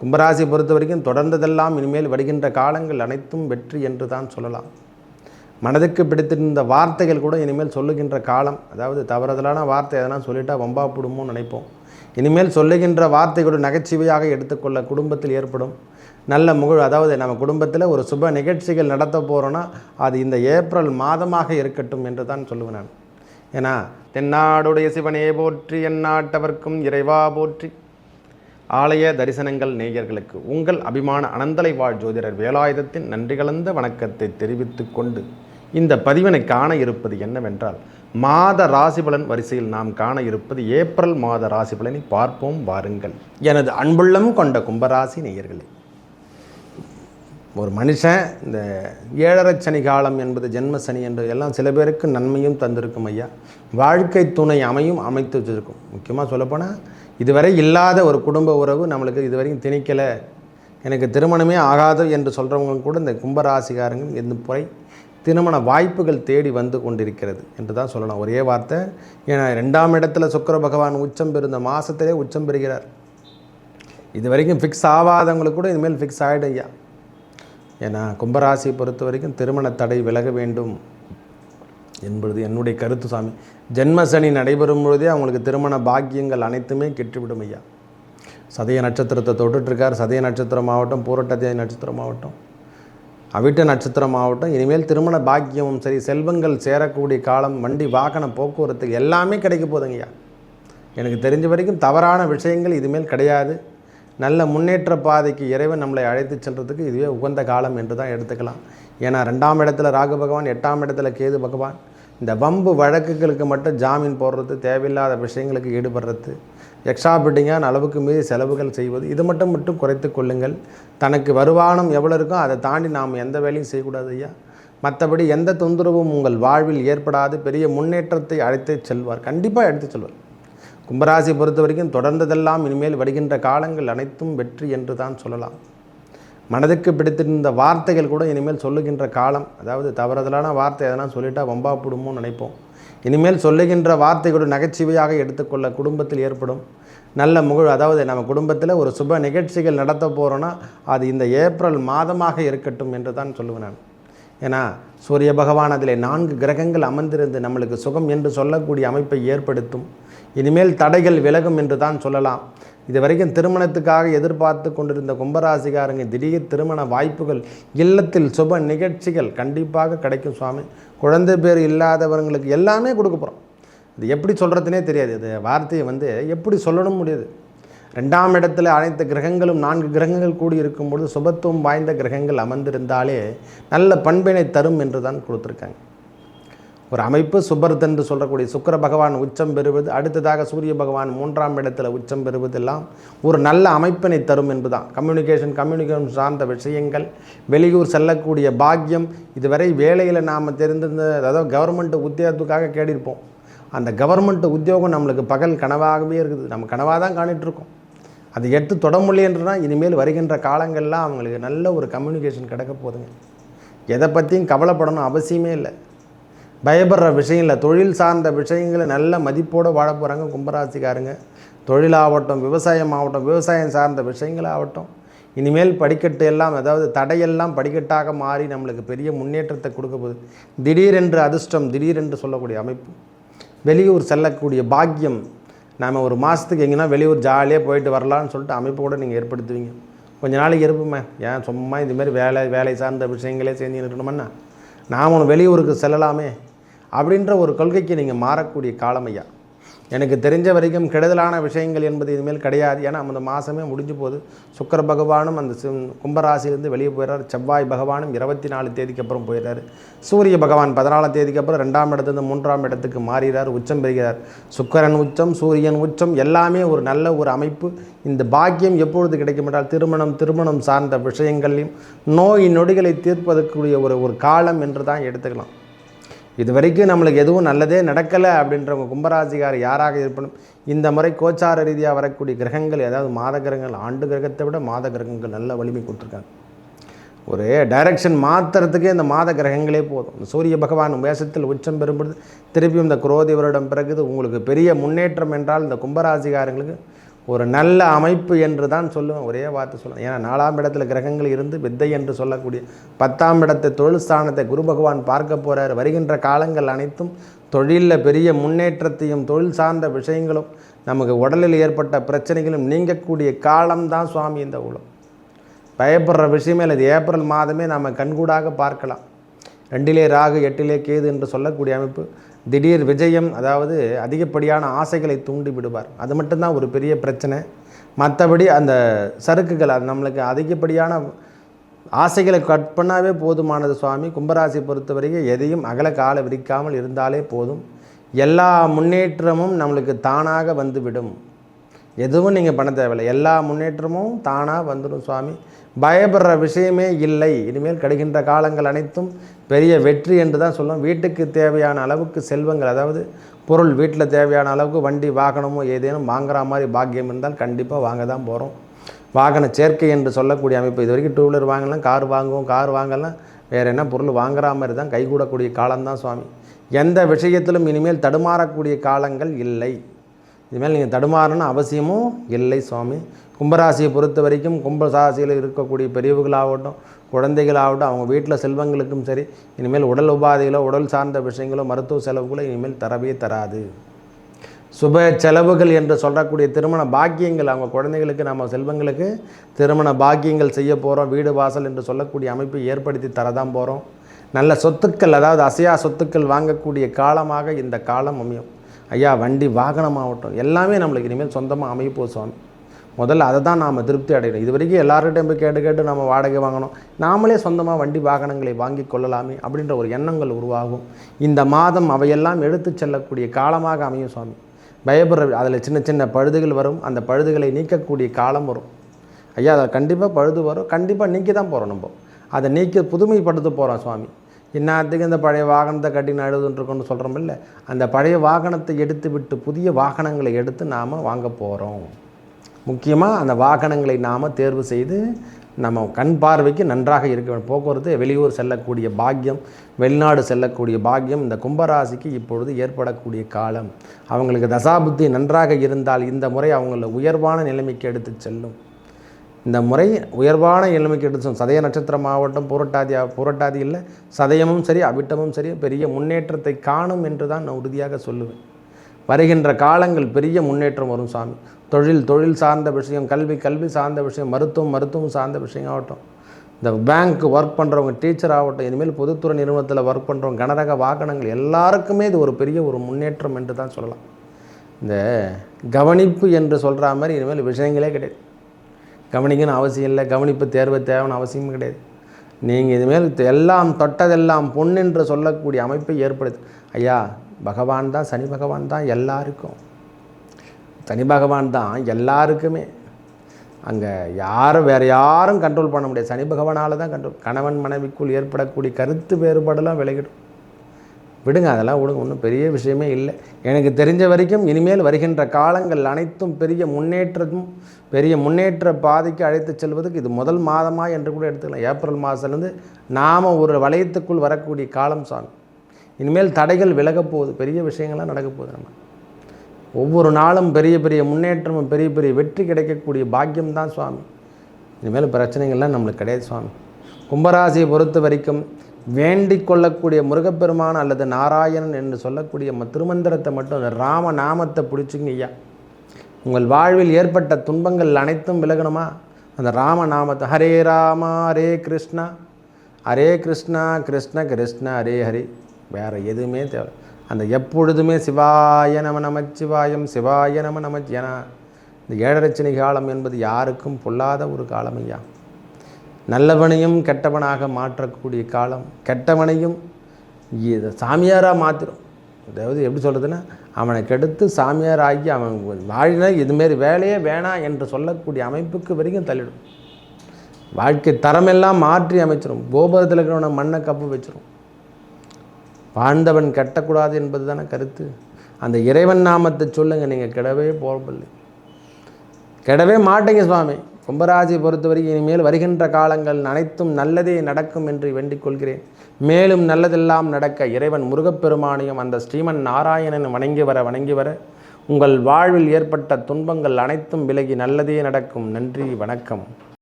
கும்பராசி பொறுத்த வரைக்கும் தொடர்ந்ததெல்லாம் இனிமேல் வருகின்ற காலங்கள் அனைத்தும் வெற்றி என்று தான் சொல்லலாம். மனதுக்கு பிடித்திருந்த வார்த்தைகள் கூட இனிமேல் சொல்லுகின்ற காலம் அதாவது தவறுதலான வார்த்தை எதனா சொல்லிட்டா வம்பா போடுமோன்னு நினைப்போம். இனிமேல் சொல்லுகின்ற வார்த்தைகளோட நகைச்சுவையாக எடுத்துக்கொள்ள குடும்பத்தில் ஏற்படும் நல்ல முகழ் அதாவது நம்ம குடும்பத்தில் ஒரு சுப நிகழ்ச்சிகள் நடத்த போகிறோன்னா அது இந்த ஏப்ரல் மாதமாக இருக்கட்டும் என்று தான் சொல்லுவேன் நான். ஏன்னா தென்னாடுடைய சிவனே போற்றி எந்நாட்டவர்க்கும் இறைவா போற்றி ஆலய தரிசனங்கள் நேயர்களுக்கு உங்கள் அபிமான அனந்தலை வாழ் ஜோதிடர் வேலாயுதத்தின் நன்றி கலந்த வணக்கத்தை தெரிவித்து கொண்டு இந்த பதிவினை காண இருப்பது என்னவென்றால் மாத ராசிபலன் வரிசையில் நாம் காண இருப்பது ஏப்ரல் மாத ராசிபலனை பார்ப்போம் வாருங்கள். எனது அன்புள்ளம் கொண்ட கும்பராசி நேயர்களே ஒரு மனுஷன் இந்த ஏழரை சனி காலம் என்பது ஜென்ம சனி என்பது எல்லாம் சில பேருக்கு நன்மையும் தந்திருக்கும் ஐயா. வாழ்க்கை துணை அமையும் அமைத்து வச்சிருக்கும். முக்கியமாக சொல்லப்போனால் இதுவரை இல்லாத ஒரு குடும்ப உறவு நம்மளுக்கு இதுவரைக்கும் திணிக்கலை. எனக்கு திருமணமே ஆகாது என்று சொல்கிறவங்க கூட இந்த கும்பராசிகாரங்க இந்த முறை திருமண வாய்ப்புகள் தேடி வந்து கொண்டிருக்கிறது என்று தான் சொல்லலாம். ஒரே வார்த்தை ஏன்னா ரெண்டாம் இடத்துல சுக்கர பகவான் உச்சம் பெறுந்த மாதத்திலே உச்சம் பெறுகிறார். இது வரைக்கும் ஃபிக்ஸ் ஆகாதவங்களுக்கு கூட இனிமேல் ஃபிக்ஸ் ஆகிடும் ஐயா. ஏன்னா கும்பராசியை பொறுத்த வரைக்கும் திருமண தடை விலக வேண்டும் என்பது என்னுடைய கருத்து சாமி ஜென்ம சனி நடைபெறும் பொழுதே அவங்களுக்கு திருமண பாக்கியங்கள் அனைத்துமே கெட்டுவிடும் ஐயா. சதய நட்சத்திரத்தை தொட்டுட்ருக்கார். சதய நட்சத்திரம் ஆகட்டும் பூரட்டத்திய நட்சத்திரம் ஆகட்டும் அவிட்ட நட்சத்திரம் ஆகட்டும் இனிமேல் திருமண பாக்கியமும் சரி செல்வங்கள் சேரக்கூடிய காலம் வண்டி வாகன போக்குவரத்து எல்லாமே கிடைக்க போதுங்கய்யா எனக்கு தெரிஞ்ச வரைக்கும் தவறான விஷயங்கள் இதுமேல் கிடையாது. நல்ல முன்னேற்ற பாதைக்கு இறைவன் நம்மளை அழைத்து செல்றதுக்கு இதுவே உகந்த காலம் என்று தான் எடுத்துக்கலாம். ஏன்னா ரெண்டாம் இடத்துல ராகு பகவான் எட்டாம் இடத்துல கேது பகவான் இந்த வம்பு வழக்குகளுக்கு மட்டும் ஜாமீன் போடுறது தேவையில்லாத விஷயங்களுக்கு ஈடுபடுறது எக்ஸ்ட்ரா பில்டிங்கான அளவுக்கு மீறி செலவுகள் செய்வது இது மட்டும் மட்டும் குறைத்து கொள்ளுங்கள். தனக்கு வருமானம் எவ்வளோ இருக்கோ அதை தாண்டி நாம் எந்த வேலையும் செய்யக்கூடாது ஐயா. மற்றபடி எந்த தொந்தரவும் உங்கள் வாழ்வில் ஏற்படாது. பெரிய முன்னேற்றத்தை அழைத்து செல்வார். கண்டிப்பாக எடுத்து செல்வார். கும்பராசி பொறுத்த வரைக்கும் தொடர்ந்ததெல்லாம் இனிமேல் வருகின்ற காலங்கள் அனைத்தும் வெற்றி என்று தான் சொல்லலாம். மனதுக்கு பிடித்திருந்த வார்த்தைகள் கூட இனிமேல் சொல்லுகின்ற காலம் அதாவது தவறுதலான வார்த்தை எதனா சொல்லிட்டா வம்பா போடுமோ நினைப்போம். இனிமேல் சொல்லுகின்ற வார்த்தைகளோட நகைச்சுவையாக எடுத்துக்கொள்ள குடும்பத்தில் ஏற்படும். நல்ல முகழ் அதாவது நம்ம குடும்பத்தில் ஒரு சுப நிகழ்ச்சிகள் நடத்த போகிறோன்னா அது இந்த ஏப்ரல் மாதமாக இருக்கட்டும் என்று தான் சொல்லுவேன் நான். ஏன்னா சூரிய பகவான் அதில் நான்கு கிரகங்கள் அமர்ந்திருந்து நம்மளுக்கு சுகம் என்று சொல்லக்கூடிய அமைப்பை ஏற்படுத்தும். இனிமேல் தடைகள் விலகும் என்று தான் சொல்லலாம். இது வரைக்கும் திருமணத்துக்காக எதிர்பார்த்து கொண்டிருந்த கும்பராசிகாரங்க திடீர் திருமண வாய்ப்புகள் இல்லத்தில் சுப நிகழ்ச்சிகள் கண்டிப்பாக கிடைக்கும் சுவாமி. குழந்தை பேர் இல்லாதவர்களுக்கு எல்லாமே கொடுக்க போகிறோம் இது எப்படி சொல்கிறதுனே தெரியாது. இது வார்த்தையை வந்து எப்படி சொல்லணும் முடியாது. ரெண்டாம் இடத்துல அனைத்து கிரகங்களும் நான்கு கிரகங்கள் கூடி இருக்கும்பொழுது சுபத்துவம் வாய்ந்த கிரகங்கள் அமர்ந்திருந்தாலே நல்ல பண்பினை தரும் என்று தான் கொடுத்துருக்காங்க. ஒரு அமைப்பு சுபர்த் என்று சொல்லக்கூடிய சுக்கர பகவான் உச்சம் பெறுவது அடுத்ததாக சூரிய பகவான் மூன்றாம் இடத்தில் உச்சம் பெறுவதெல்லாம் ஒரு நல்ல அமைப்பினை தரும் என்பதுதான். கம்யூனிகேஷன் கம்யூனிகேஷன் சார்ந்த விஷயங்கள் வெளியூர் செல்லக்கூடிய பாக்கியம் இதுவரை வேலையில் நாம் தெரிந்திருந்த அதாவது கவர்மெண்ட் உத்தியோகத்துக்காக கேடிருப்போம் அந்த கவர்மெண்ட் உத்தியோகம் நம்மளுக்கு பகல் கனவாகவே இருக்குது. நம்ம கனவாக தான் காணிட்டுருக்கோம். அதை அது எடுத்து தொட முடியன்றனா இனிமேல் வருகின்ற காலங்கள்லாம் அவங்களுக்கு நல்ல ஒரு கம்யூனிகேஷன் கிடைக்க போதுங்க எதை பற்றியும் கவலைப்படணும் அவசியமே இல்லை. பயப்படுற விஷயம் இல்லை தொழில் சார்ந்த விஷயங்களை நல்ல மதிப்போடு வாழ போகிறாங்க கும்பராசிக்காரங்க. தொழிலாகட்டும் விவசாயம் ஆகட்டும் விவசாயம் சார்ந்த விஷயங்களாகட்டும் இனிமேல் படிக்கட்டு எல்லாம் அதாவது தடையெல்லாம் படிக்கட்டாக மாறி நம்மளுக்கு பெரிய முன்னேற்றத்தை கொடுக்க போகுது. திடீரென்று அதிர்ஷ்டம் திடீரென்று சொல்லக்கூடிய அமைப்பு. வெளியூர் செல்லக்கூடிய பாக்கியம். நாம் ஒரு மாதத்துக்கு எங்கன்னா வெளியூர் ஜாலியாக போயிட்டு வரலான்னு சொல்லிட்டு அமைப்பு கூட நீங்கள் ஏற்படுத்துவீங்க. கொஞ்ச நாளைக்கு இருப்போமே ஏன் சும்மா இதுமாரி வேலை வேலை சார்ந்த விஷயங்களே செஞ்சு இருக்கணுமன்னா நாம் ஒன்று வெளியூருக்கு செல்லலாமே. அப்படின்ற ஒரு கொள்கைக்கு நீங்கள் மாறக்கூடிய காலம் ஐயா. எனக்கு தெரிஞ்ச வரைக்கும் கெடுதலான விஷயங்கள் என்பது இனிமேல் கிடையாது. ஏன்னா அந்த மாதமே முடிஞ்சு போகுது. சுக்கர பகவானும் அந்த சி- வெளியே போயிடுறார் செவ்வாய் பகவானும் இருபத்தி நாலு தேதிக்கு அப்புறம் போயிடுறாரு சூரிய பகவான் பதினாலாம் தேதிக்கு அப்புறம் ரெண்டாம் இடத்துலேருந்து மூன்றாம் இடத்துக்கு மாறுகிறார் உச்சம் பெறுகிறார். சுக்கரன் உச்சம் சூரியன் உச்சம் எல்லாமே ஒரு நல்ல ஒரு அமைப்பு. இந்த பாக்கியம் எப்பொழுது கிடைக்கும் என்றால் திருமணம் திருமணம் சார்ந்த விஷயங்களையும் நோய் நொடிகளை தீர்ப்பதற்குரிய ஒரு ஒரு காலம் என்று தான் எடுத்துக்கலாம். இது வரைக்கும் நம்மளுக்கு எதுவும் நல்லதே நடக்கலை அப்படின்றவங்க கும்பராசிகார் யாராக இருப்பினும் இந்த முறை கோச்சார ரீதியாக வரக்கூடிய கிரகங்கள் அதாவது மாத கிரகங்கள் ஆண்டு கிரகத்தை விட மாத கிரகங்கள் நல்ல வலிமை கொடுத்துருக்காங்க. ஒரு டைரக்ஷன் மாற்றுறதுக்கே இந்த மாத கிரகங்களே போதும். இந்த சூரிய பகவான் வேஷத்தில் உச்சம் பெறும்பொழுது திருப்பியும் இந்த குரோதி வருடம் பிறகுது. உங்களுக்கு பெரிய முன்னேற்றம் என்றால் இந்த கும்பராசிகாரங்களுக்கு ஒரு நல்ல அமைப்பு என்று தான் சொல்லுவேன். ஒரே வார்த்தை சொல்லுவேன். ஏன்னா நாலாம் இடத்துல கிரகங்கள் இருந்து வித்தை என்று சொல்லக்கூடிய பத்தாம் இடத்தை தொழில் ஸ்தானத்தை குரு பகவான் பார்க்க போகிறார் வருகின்ற காலங்கள் அனைத்தும் தொழிலில் பெரிய முன்னேற்றத்தையும் தொழில் சார்ந்த விஷயங்களும் நமக்கு உடலில் ஏற்பட்ட பிரச்சனைகளும் நீங்கக்கூடிய காலம்தான் சுவாமி இந்த உலகம். பயப்படுற விஷயமே இல்லை. இது ஏப்ரல் மாதமே நாம் கண்கூடாக பார்க்கலாம். ரெண்டிலே ராகு எட்டிலே கேது என்று சொல்லக்கூடிய அமைப்பு. திடீர் விஜயம் அதாவது அதிகப்படியான ஆசைகளை தூண்டி விடுவார். அது மட்டும்தான் ஒரு பெரிய பிரச்சனை. மற்றபடி அந்த சறுக்குகள் அது நம்மளுக்கு அதிகப்படியான ஆசைகளை கட் பண்ணாவே போதுமானது சுவாமி. கும்பராசி பொறுத்தவரைக்கும் எதையும் அகல கால விரிக்காமல் இருந்தாலே போதும். எல்லா முன்னேற்றமும் நம்மளுக்கு தானாக வந்துவிடும். எதுவும் நீங்கள் பண்ண தேவையில்லை. எல்லா முன்னேற்றமும் தானாக வந்துடும் சுவாமி. பயப்படுற விஷயமே இல்லை. இனிமேல் கிடைக்கின்ற காலங்கள் அனைத்தும் பெரிய வெற்றி என்று தான் சொல்லுவோம் வீட்டுக்கு தேவையான அளவுக்கு செல்வங்கள் அதாவது பொருள் வீட்டில் தேவையான அளவுக்கு வண்டி வாகனமோ ஏதேனும் வாங்குற மாதிரி பாக்கியம் இருந்தால் கண்டிப்பாக வாங்க தான் போகிறோம் வாகன சேர்க்கை என்று சொல்லக்கூடிய அமைப்பு இது வரைக்கும் டூ வீலர் வாங்கலாம் கார் வாங்குவோம் கார் வாங்கலாம். வேறு என்ன பொருள் வாங்குற மாதிரி தான் கைகூடக்கூடிய காலம்தான் சுவாமி. எந்த விஷயத்திலும் இனிமேல் தடுமாறக்கூடிய காலங்கள் இல்லை. இனிமேல் நீங்கள் தடுமாறணும் அவசியமும் இல்லை சுவாமி. கும்பராசியை பொறுத்த வரைக்கும் கும்பராசியில் இருக்கக்கூடிய பெரியவர்களாகட்டும் குழந்தைகளாகட்டும் அவங்க வீட்டில் செல்வங்களுக்கும் சரி இனிமேல் உடல் உபாதைகளோ உடல் சார்ந்த விஷயங்களோ மருத்துவ செலவுகளோ இனிமேல் தரவே தராது. சுப செலவுகள் என்று சொல்லக்கூடிய திருமண பாக்கியங்கள் அவங்க குழந்தைகளுக்கு நம்ம செல்வங்களுக்கு திருமண பாக்கியங்கள் செய்ய போகிறோம் வீடு வாசல் என்று சொல்லக்கூடிய அமைப்பை ஏற்படுத்தி தரதான் போகிறோம் நல்ல சொத்துக்கள் அதாவது அசையா சொத்துக்கள் வாங்கக்கூடிய காலமாக இந்த காலம் அமையும். ஐயா வண்டி வாகனமாகட்டும் எல்லாமே நம்மளுக்கு இனிமேல் சொந்தமாக அமைப்போம் சுவாமி முதல்ல அதை தான் நாம் திருப்தி அடையணும். இது வரைக்கும் எல்லார்கிட்டையும் போய் கேட்டு கேட்டு நம்ம வாடகை வாங்கணும். நாமளே சொந்தமாக வண்டி வாகனங்களை வாங்கி கொள்ளலாமே அப்படின்ற ஒரு எண்ணங்கள் உருவாகும். இந்த மாதம் அவையெல்லாம் எடுத்து செல்லக்கூடிய காலமாக அமையும் சுவாமி பயப்படுற அதில் சின்ன சின்ன பழுதுகள் வரும். அந்த பழுதுகளை நீக்கக்கூடிய காலம் வரும். ஐயா அதில் கண்டிப்பாக பழுது வரும். கண்டிப்பாக நீக்கி தான் போகிறோம் நம்ம. அதை நீக்கி புதுமைப்படுத்த போகிறோம் சுவாமி. இந்நேரத்துக்கு இந்த பழைய வாகனத்தை கட்டி நழுதுன்ட்ருக்கோன்னு சொல்கிறோம் இல்லை. அந்த பழைய வாகனத்தை எடுத்து விட்டு புதிய வாகனங்களை எடுத்து நாம் வாங்க போகிறோம் முக்கியமாக அந்த வாகனங்களை நாம் தேர்வு செய்து நம்ம கண் பார்வைக்கு நன்றாக இருக்க வேண்டும். போக்குவரத்து வெளியூர் செல்லக்கூடிய பாக்கியம் வெளிநாடு செல்லக்கூடிய பாக்கியம் இந்த கும்பராசிக்கு இப்பொழுது ஏற்படக்கூடிய காலம். அவங்களுக்கு தசாபுத்தி நன்றாக இருந்தால் இந்த முறை அவங்கள உயர்வான நிலைமைக்கு எடுத்து செல்லும். இந்த முறை உயர்வான எளிமைக்கு எடுத்து சதய நட்சத்திரம் மாவட்டம் புரட்டாதி புரட்டாதி இல்லை. சதயமும் சரி அவிட்டமும் சரி பெரிய முன்னேற்றத்தை காணும் என்று தான் நான் உறுதியாக சொல்லுவேன். வருகின்ற காலங்கள் பெரிய முன்னேற்றம் வரும் சாமி. தொழில் தொழில் சார்ந்த விஷயம் கல்வி கல்வி சார்ந்த விஷயம் மருத்துவம் மருத்துவம் சார்ந்த விஷயம் ஆகட்டும். இந்த பேங்க் ஒர்க் பண்ணுறவங்க டீச்சர் ஆகட்டும் இனிமேல் பொதுத்துறை நிறுவனத்தில் ஒர்க் பண்ணுறவங்க கனரக வாகனங்கள் எல்லாருக்குமே இது ஒரு பெரிய ஒரு முன்னேற்றம் என்று தான் சொல்லலாம். இந்த கவனிப்பு என்று சொல்கிற மாதிரி இனிமேல் விஷயங்களே கிடையாது. கவனிக்கணும் அவசியம் இல்லை. கவனிப்பு தேர்வு தேவைன்னு அவசியமும் கிடையாது. நீங்கள் இதுமேல் எல்லாம் தொட்டதெல்லாம் பொண்ணென்று சொல்லக்கூடிய அமைப்பை ஏற்படுத்து. ஐயா பகவான் தான் சனி பகவான் தான் எல்லாருக்கும். சனி பகவான் தான் எல்லாருக்குமே. அங்கே யாரும் வேறு யாரும் கண்ட்ரோல் பண்ண முடியாது. சனி பகவானால் தான் கண்ட்ரோல் கணவன் மனைவிக்குள் ஏற்படக்கூடிய கருத்து வேறுபாடெல்லாம் விலகிடும். விடுங்க அதெல்லாம் விடுங்க ஒன்றும் பெரிய விஷயமே இல்லை. எனக்கு தெரிஞ்ச வரைக்கும் இனிமேல் வருகின்ற காலங்கள் அனைத்தும் பெரிய முன்னேற்றமும் பெரிய முன்னேற்ற பாதைக்கு அழைத்து செல்வதற்கு இது முதல் மாதமாக என்று கூட எடுத்துக்கலாம். ஏப்ரல் மாதத்துலேருந்து நாம் ஒரு வளையத்துக்குள் வரக்கூடிய காலம் சாமி இனிமேல் தடைகள் விலகப் போகுது பெரிய விஷயங்கள்லாம் நடக்க போகுது நம்ம. ஒவ்வொரு நாளும் பெரிய பெரிய முன்னேற்றமும் பெரிய பெரிய வெற்றி கிடைக்கக்கூடிய பாக்கியம் தான் சுவாமி. இனிமேல் பிரச்சனைகள்லாம் நம்மளுக்கு கிடையாது சுவாமி. கும்பராசியை பொறுத்த வரைக்கும் வேண்டிக் கொள்ளக்கூடிய முருகப்பெருமான் அல்லது நாராயணன் என்று சொல்லக்கூடிய ம- திருமந்திரத்தை மட்டும் அந்த ராம நாமத்தை பிடிச்சிங்க ஐயா. உங்கள் வாழ்வில் ஏற்பட்ட துன்பங்கள் அனைத்தும் விலகணுமா? அந்த ராம நாமத்தை ஹரே ராமா ஹரே கிருஷ்ணா. ஹரே கிருஷ்ணா கிருஷ்ண கிருஷ்ண ஹரே ஹரி. வேறு எதுவுமே தேவை. அந்த எப்பொழுதுமே சிவாய நம நமச்சிவாயம் சிவாய நம நம ஏன்னா இந்த ஏழரச்சனை காலம் என்பது யாருக்கும் பொல்லாத ஒரு காலம் ஐயா. நல்லவனையும் கெட்டவனாக மாற்றக்கூடிய காலம். கெட்டவனையும் சாமியாராக மாற்றிடும் அதாவது எப்படி சொல்கிறதுன்னா அவனை கெடுத்து சாமியார் ஆகி அவன் வாழினா இதுமாரி வேலையே வேணாம் என்று சொல்லக்கூடிய அமைப்புக்கு வரைக்கும் தள்ளிடும். வாழ்க்கை தரமெல்லாம் மாற்றி அமைச்சிடும் கோபுரத்தில் இருக்கிறவனை மண்ணை கப்பு வச்சிடும் வாழ்ந்தவன் கெட்டக்கூடாது என்பது தானே கருத்து. அந்த இறைவன் நாமத்தை சொல்லுங்கள் நீங்கள் கெடவே போகவில்லை கெடவே மாட்டேங்க சுவாமி. கும்பராசி பொறுத்த வரைக்கும் இனிமேல் வருகின்ற காலங்கள் அனைத்தும் நல்லதே நடக்கும் என்று வேண்டிக் கொள்கிறேன். மேலும் நல்லதெல்லாம் நடக்க இறைவன் முருகப்பெருமானையும் அந்த ஸ்ரீமன் நாராயணன் வணங்கி வர வணங்கி வர. உங்கள் வாழ்வில் ஏற்பட்ட துன்பங்கள் அனைத்தும் விலகி நல்லதே நடக்கும். நன்றி வணக்கம்.